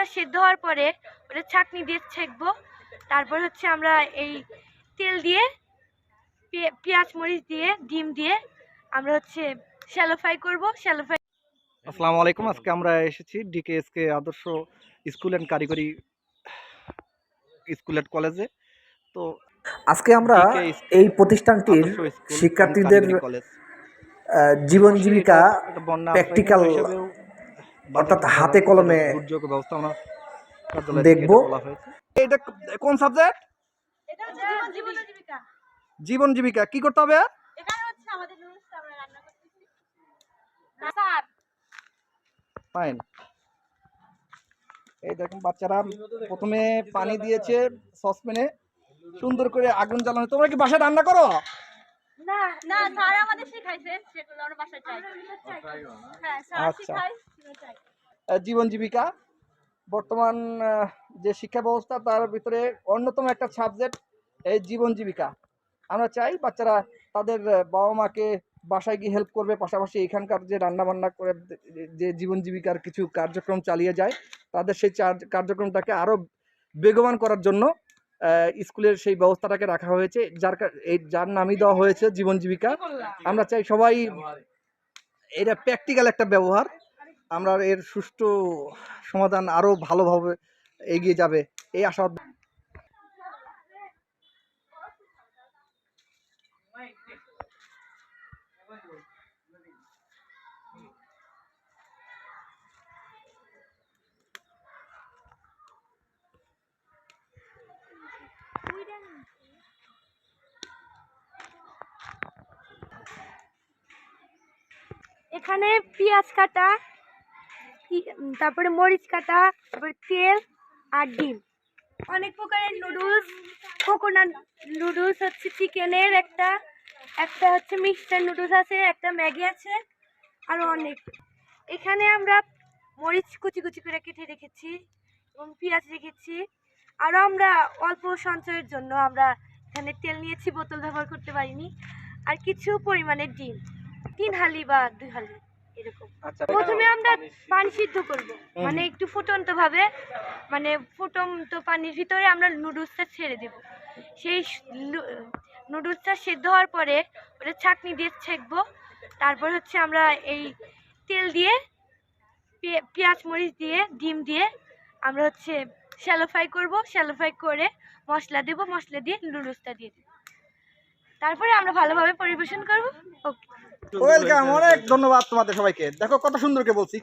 নুডলসটা সেদ্ধ হওয়ার পরে ওটা ছাঁকনি দিয়ে ছেঁকবো। তারপর হচ্ছে আমরা এই তেল দিয়ে পেঁয়াজ মরিচ দিয়ে ডিম দিয়ে আমরা হচ্ছে শ্যালো ফ্রাই করব। শ্যালো ফ্রাই আসসালামু আলাইকুম আজকে আমরা এসেছি ডিকেএসকে আদর্শ স্কুল অ্যান্ড কারিগরি স্কুল অ্যান্ড কলেজে। তো আজকে আমরা এই প্রতিষ্ঠানটির শিক্ষার্থীদের কলেজ। আহ, জীবন জীবিকা এটা অর্থাৎ হাতে কলমে দুর্যোগ ব্যবস্থাপনা দেখব। এটা কোন সাবজেক্ট? জীবন জীবিকা। কি করতে হবে? এখানে হচ্ছে আমাদের নুডলসটা আমরা রান্না করতেছি। স্যার। ফাইন এই দেখুন বাচ্চারা প্রথমে পানি দিয়েছে সসপ্যানে সুন্দর করে আগুন জ্বালানো। তোমরা কি বাসায় রান্না করো? না না স্যার আমাদের শেখাইছে সেগুলো আমরা বাসায় চাই হ্যাঁ স্যার আচ্ছা। শেখায় জীবন জীবিকা। বর্তমান যে শিক্ষা ব্যবস্থা তার ভিতরে অন্যতম একটা সাবজেক্ট এই জীবন জীবিকা। আমরা চাই বাচ্চারা তাদের বাবা মাকে বাসায় গিয়ে হেল্প করবে। পাশাপাশি এখানকার যে রান্না বান্না করে যে জীবন জীবিকার কিছু কার্যক্রম চালিয়ে যায় তাদের সেই কার্যক্রমটাকে আরও বেগবান করার জন্য স্কুলের সেই ব্যবস্থাটাকে রাখা হয়েছে। যার এই যার নামই দেওয়া হয়েছে জীবন জীবিকা। আমরা চাই সবাই এটা প্র্যাকটিক্যাল একটা ব্যবহার। আমরা এর সুষ্ঠু সমাধান আরও ভালোভাবে এগিয়ে যাবে এই আশা এখানে পেঁয়াজ কাটা। তারপরে মরিচ কাটা, তারপরে তেল আর ডিম। অনেক প্রকারের নুডলস, কোকোনাট নুডলস হচ্ছে চিকেনের একটা একটা হচ্ছে মিক্সচার নুডলস আছে, একটা ম্যাগি আছে আরও অনেক। এখানে আমরা মরিচ কুচি কুচি করে কেটে রেখেছি এবং পেঁয়াজ রেখেছি। আরও আমরা অল্প সঞ্চয়ের জন্য আমরা এখানে তেল নিয়েছি, বোতল ব্যবহার করতে পারিনি। আর কিছু পরিমাণে ডিম, তিন হালি বা দুই হালি। এরকম। আচ্ছা প্রথমে আমরা পানি সিদ্ধ করব। মানে একটু ফুটন্ত ভাবে মানে ফুটন্ত পানির ভিতরে আমরা নুডলসটা ছেড়ে দেব। সেই নুডলসটা সেদ্ধ হওয়ার পরে ওটা ছাঁকনি দিয়ে ছেঁকবো। তারপর হচ্ছে আমরা এই তেল দিয়ে পেঁয়াজ মরিচ দিয়ে ডিম দিয়ে আমরা হচ্ছে শ্যালো ফ্রাই করব। শ্যালো ফ্রাই করে মশলা দেবো। মশলা দিয়ে নুডলসটা দিয়ে দেবো। তারপরে আমরা ভালোভাবে পরিবেশন করব। ওকে ওয়েলকাম অনেক ধন্যবাদ তোমাদের সবাইকে। দেখো কত সুন্দরকে বলছি।